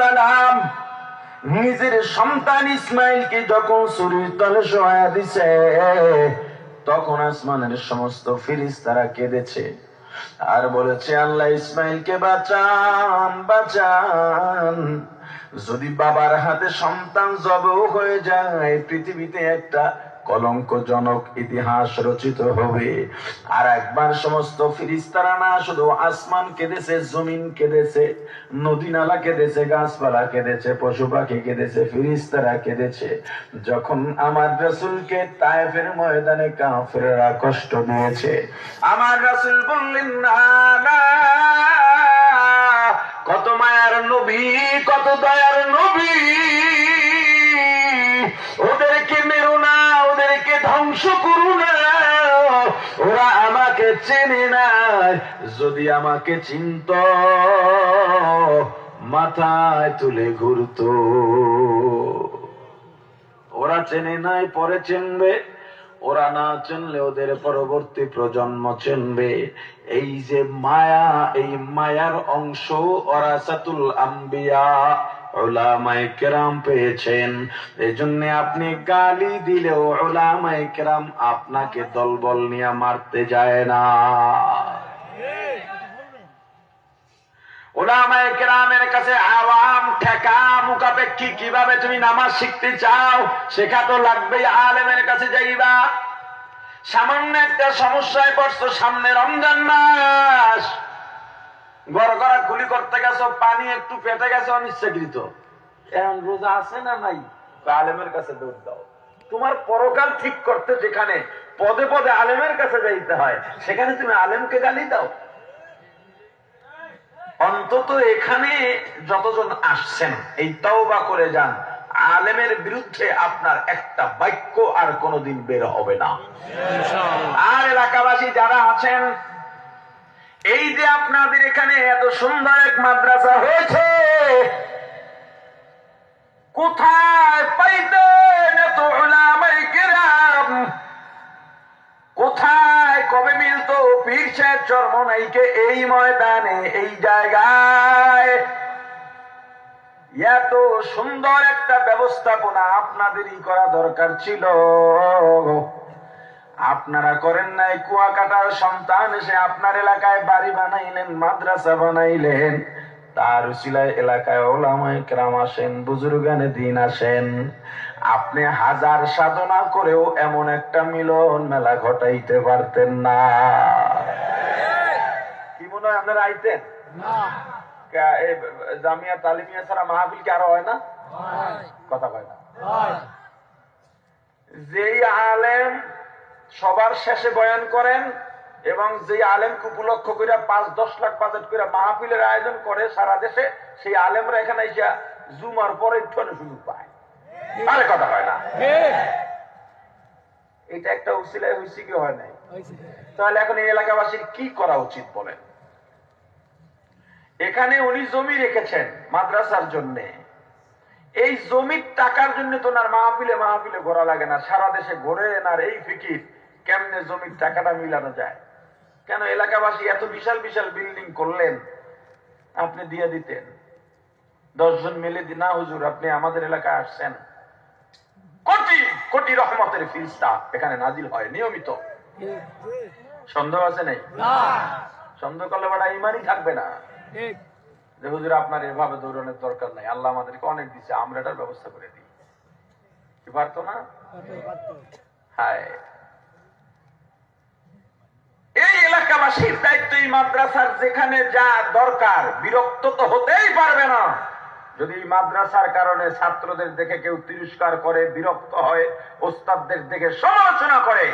সালাম নিজের সন্তান ইসমাইলকে যখন শরীর তলে শোয়া দিছে, তখন আসমানের সমস্ত ফিরিস্তারা কেঁদেছে আর বলেছে, আল্লাহ ইসমাইলকে বাঁচান বাঁচান। যদি বাবার হাতে সন্তান জব হয়ে যায়, পৃথিবীতে একটা কলঙ্কজনক ইতিহাস রচিত হবে। আর একবার সমস্ত ফিরিস্তারা না, শুধু আসমান কেঁদেছে, জমিন কেঁদেছে নদী নালা কেঁদেছে, গাছপালা কেঁদেছে পশু পাখি কেঁদেছে, ফিরিস্তারা কেঁদেছে। যখন আমার রসুলকে তায়েফের ময়দানে কাফেরা কষ্ট দিয়েছে, আমার রসুল বললেন, না না, কত মায়ার নবী, কত দয়ার নবী চেনে না, যদি আমাকে চিনত, মাথায় তুলে ঘুরতো। ওরা চেনে নাই, পরে চিনবে। ওরা না চিনলে ওদের পরবর্তী প্রজন্ম চিনবে। এই যে মায়া, এই মায়ার অংশ ওরা সাতুল আম্বিয়া। ওলামায়ে কেরাম পেয়েছেন। এই জন্য আপনি গালি দিলেও ওলামায়ে কেরাম আপনাকে দলবল নিয়ে মারতে যায় না। ওলামায়ে কেরামের কাছে আওয়াম, ঠেকা, মুখাপেক্ষী কীভাবে তুমি নামাজ শিখতে চাও, শেখা তো লাগবেই আলেমের কাছে যাইবা। সামান্য একটা সমস্যায় পড়ছো সামনে রমজান মাস। করা খুলি করতে গেছো পানি একটু পেটে গেছে অনিচ্ছাকৃত। এখন রোজা আছে না নাই? আলেমের কাছে দৌড় দাও। তোমার পরকাল ঠিক করতে যেখানে পদে পদে আলেমের কাছে যাইতে হয় সেখানে তুমি আলেমকে গালি দাও। অন্তত এখানে যতজন আসছেন এই তওবা করে যান। আলেমের বিরুদ্ধে আপনার একটা বাক্য আর কোনোদিন বের হবে না। আর এলাকাবাসী যারা আছেন এই যে আপনাদের এখানে এত সুন্দর এক মাদ্রাসা হয়েছে, কোথায় পাইতেন এত উলামায়ে কেরাম? কোথায়, কবে মিলতো পীর সাহেব চরমনাইকে এই ময়দানে, এই জায়গায়? এত সুন্দর একটা ব্যবস্থাপনা আপনাদেরই করা দরকার ছিল। আপনারা করেন নাই কুয়াকাটার সন্তান এসে আপনার এলাকায় বাড়ি বানাইলেন মাদ্রাসা বানাইলেন। তার উসিলায় এলাকায় ওলামায় কেরাম আসেন বুজুর্গানে দিন আসেন। আপনি হাজার সাধনা করেও এমন একটা মিলন মেলা ঘটাইতে পারতেন না। কি মনে হয় আপনারা আইতেন? জামিয়া তালিমিয়া ছাড়া মাহফিল কি আরও হয় না? কথা কয় না। যেই আলেম সবার শেষে বয়ান করেন এবং যে আলেমকে উপলক্ষ করে পাঁচ দশ লাখ বাজেট করে মাহফিলের আয়োজন করে সারা দেশে সেই আলেমরা এখানে এসে জুমার পরে একটু সুযোগ পায়। আরে কথা হয় না। এটা একটা উসিলায় হয়েছে কি হয় নাই? তাহলে এখন এই এলাকাবাসীর কি করা উচিত বলেন? এখানে উনি জমি রেখেছেন মাদ্রাসার জন্যে। এই জমির টাকার জন্য তো ওনার মাহফিলে মাহফিলে ঘোরা লাগে না। সারা দেশে ঘোরে আর এই ফিকির। কেমনে জমির টাকাটা মিলানো যায়? কেন এলাকাবাসী এত বিশাল বিশাল বিল্ডিং করলেন? আপনি দিয়ে দিতেন। দশজন মিলে না হুজুর আপনি আমাদের এলাকায় আসছেন। কোটি কোটি রহমতের ফিরিস্তা এখানে নাজিল হয় নিয়মিত। সন্দেহ আছে নাই? সন্দেহ করলে বেটা ইমানই থাকবে না। যে হুজুর আপনার এভাবে দৌড়ানোর দরকার নাই। আল্লাহ আমাদেরকে অনেক দিচ্ছে আমরা এটার ব্যবস্থা করে দিই। কি পারতো না? হায় এই এলাকাবাসীর দায়িত্ব এই মাদ্রাসার যেখানে যা দরকার, বিরক্ত তো হতেই পারবে না। যদি মাদ্রাসার কারণে ছাত্রদের দেখে কেউ তিরস্কার করে, বিরক্ত হয়, ওস্তাদদের দেখে সমালোচনা করে